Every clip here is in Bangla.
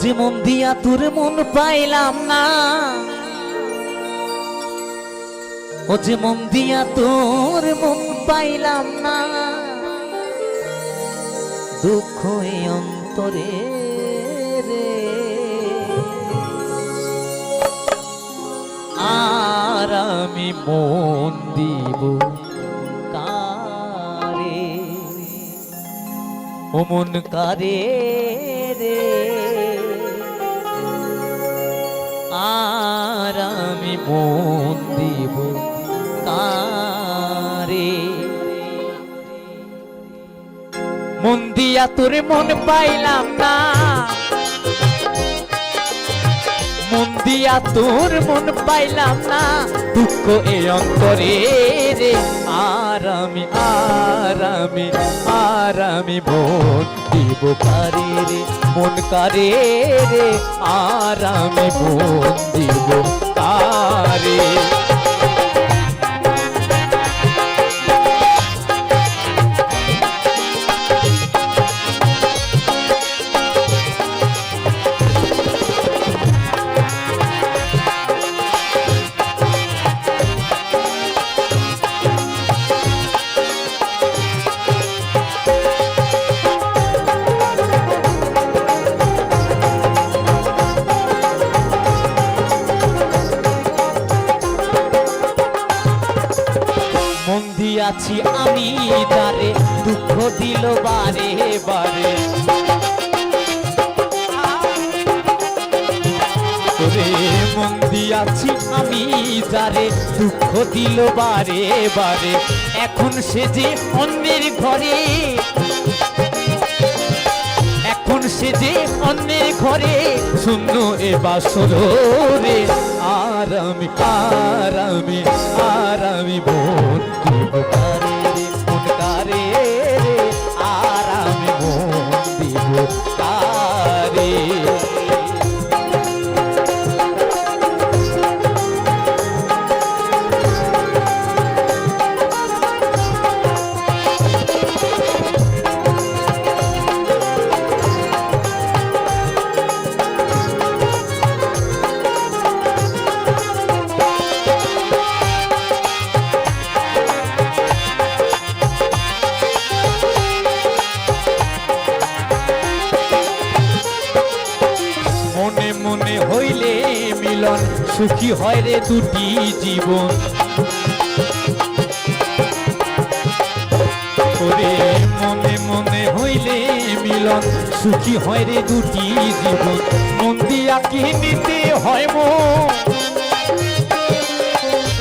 যে মন দিয়া তোর মন পাইলাম না। যে মন দিয়া তোর মন পাইলাম না। দুঃখ অন্তরে রে। আর আমি মন দিব ও কারে রে? আর আমি মন দিব কারে? মন দিয়া তোর মন পাইলাম না। দিয়া তোর মন পাইলাম না, দুঃখ এ অন্তরে রে। আর আরামি আর আমি আর আমি মন দিব কারে রে? মন কারে রে? আর আমি মন দিব কারে? মন আছি আমি তারে, দুঃখ দিল বারে বারে। ওরে আছি আমি যারে দুঃখ দিল বারে বারে। এখন সে যে অন্যের ঘরে সে যে অন্যের ঘরে। শূন্য এ বাসর রে। আর আমি আর আমি আর আমি মন সুখী হয় রে দুটি জীবন। মনে মনে হইলে মিলন, সুখী হয় রে দুটি জীবন। মন দিয়া কি নিতে হয়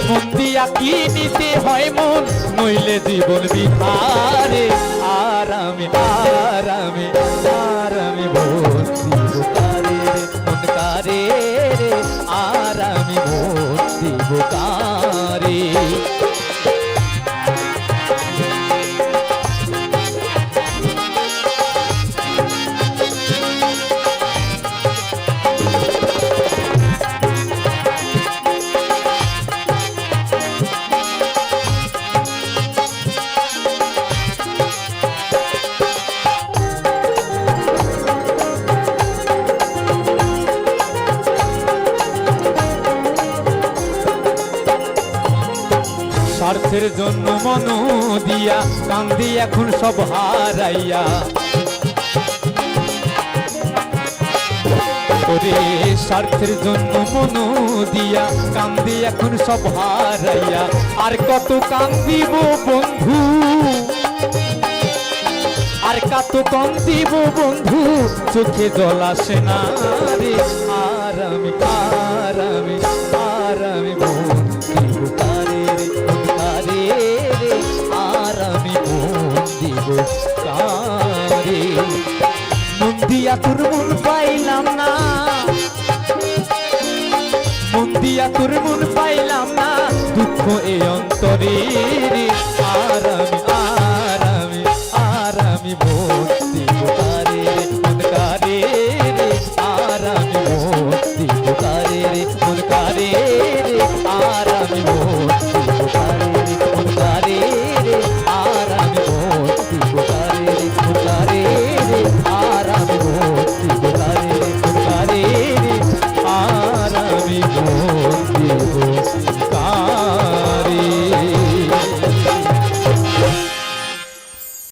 মন দিয়া কি নিতে হয় মন? নইলে জীবন বিহারে, আরামে আরামে আর স্বার্থের জন্য মন দিয়া কান্দি এখন সব হারাইয়া। ওরে, স্বার্থের জন্য মন দিয়া কান্দি এখন সব হারাইয়া। আর কত কান্দিব বন্ধু? আর কত কান্দিব বন্ধু? চোখে জল আসে না রে, আর আমি আমি মন